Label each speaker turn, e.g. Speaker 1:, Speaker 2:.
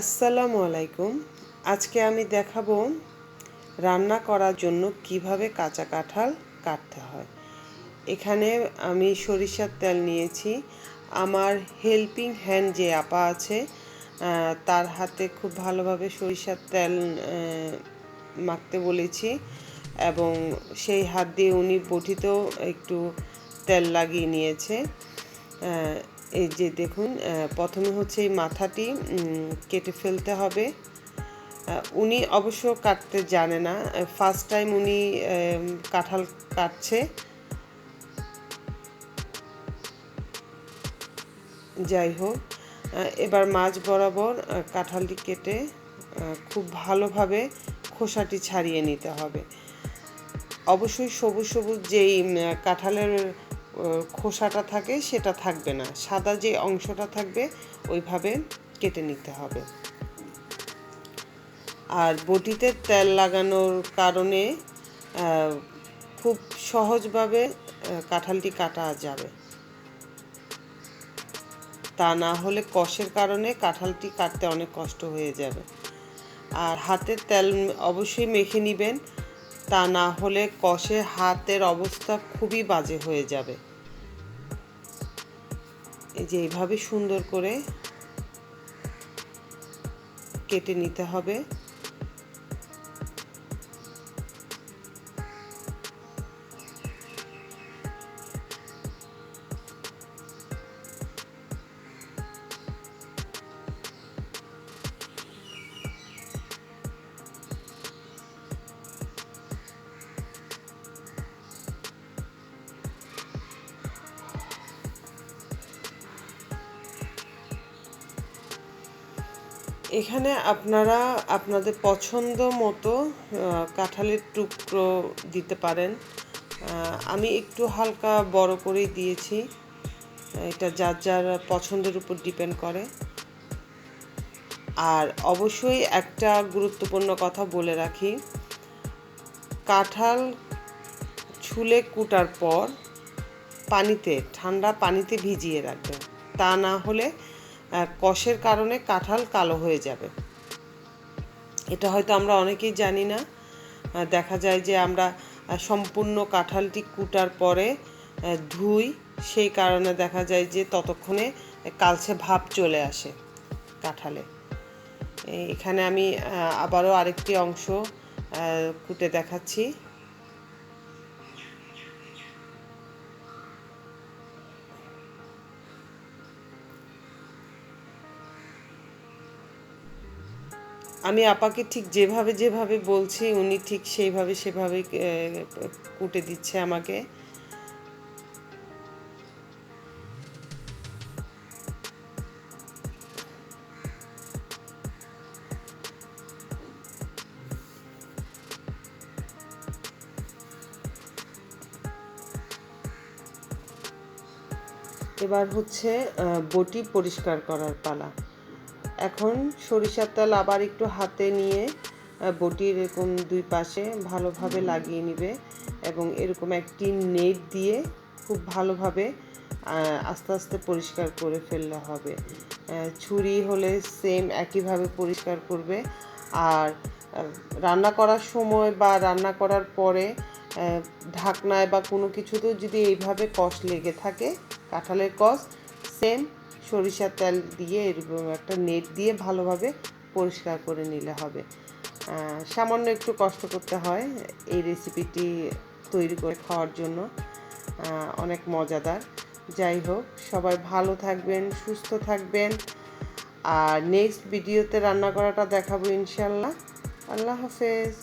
Speaker 1: আসসালামু আলাইকুম। আজকে আমি দেখাবো রান্না করার জন্য কীভাবে কাঁচা কাঁঠাল কাটতে হয়। এখানে আমি সরিষার তেল নিয়েছি। আমার হেল্পিং হ্যান্ড যে আপা আছে তার হাতে খুব ভালোভাবে সরিষার তেল মাখতে বলেছি এবং সেই হাত দিয়ে উনি বটিতেও একটু তেল লাগিয়ে নিয়েছে। এই যে দেখুন প্রথমে হচ্ছে এই মাথাটি কেটে ফেলতে হবে। উনি অবশ্য কাটতে জানে না। ফার্স্ট টাইম উনি কাঁঠাল কাটছে। যাই হোক এবার মাছ বরাবর কাঁঠালটি কেটে খুব ভালোভাবে খোসাটি ছাড়িয়ে নিতে হবে। অবশ্যই সবুজ সবুজ যেই কাঁঠালের খোসাটা থাকে, সেটা থাকবে না। সাদা যে অংশটা থাকবে, ওইভাবে কেটে নিতে হবে। আর বটিতে তেল লাগানোর কারণে খুব সহজভাবে কাঁঠালটি কাটা যাবে। তা না হলে কষের কারণে কাঁঠালটি কাটতে অনেক কষ্ট হয়ে যাবে। আর হাতের তেল অবশ্যই মেখে নেবেন। তা না হলে কষে হাতের অবস্থা খুবই বাজে হয়ে যাবে। এই যে এইভাবে সুন্দর করে কেটে নিতে হবে। এখানে আপনারা আপনাদের পছন্দ মতো কাঁঠালের টুকরো দিতে পারেন। আমি একটু হালকা বড় করেই দিয়েছি। এটা যার যার পছন্দের উপর ডিপেন্ড করে। আর অবশ্যই একটা গুরুত্বপূর্ণ কথা বলে রাখি। কাঁঠাল ছুলে কুটার পর পানিতে, ঠান্ডা পানিতে ভিজিয়ে রাখবেন। তা না হলে কষের কারণে কাঁঠাল কালো হয়ে যাবে। এটা হয়তো আমরা অনেকেই জানি না। দেখা যায় যে আমরা সম্পূর্ণ কাঁঠালটি কুটার পরে ধুই। সেই কারণে দেখা যায় যে ততক্ষণে কালচে ভাব চলে আসে কাঁঠালে। এখানে আমি আবারও আরেকটি অংশ কুটে দেখাচ্ছি। আমি আপাকে ঠিক যেভাবে যেভাবে বলছি, উনি ঠিক সেইভাবে সেভাবে কুটে দিচ্ছে আমাকে। এবার হচ্ছে বটি পরিষ্কার করার পালা। এখন সরিষার তেল আবার একটু হাতে নিয়ে বটির এরকম দুই পাশে ভালোভাবে লাগিয়ে নিবে এবং এরকম একটি নেট দিয়ে খুব ভালোভাবে আস্তে আস্তে পরিষ্কার করে ফেললে হবে। ছুরি হলে সেম একইভাবে পরিষ্কার করবে আর রান্না করার সময় বা রান্না করার পরে ঢাকনায় বা কোনো কিছুতেও যদি এইভাবে কষ লেগে থাকে, কাঁঠালের কষ সেম সরিষার তেল দিয়ে এরকম একটা নেট দিয়ে ভালোভাবে পরিষ্কার করে নিলে হবে। সামান্য একটু কষ্ট করতে হয় এই রেসিপিটি তৈরি করে খাওয়ার জন্য। অনেক মজাদার। যাই হোক, সবাই ভালো থাকবেন, সুস্থ থাকবেন। আর নেক্সট ভিডিওতে রান্না করাটা দেখাবো ইনশাল্লাহ। আল্লাহ হাফেজ।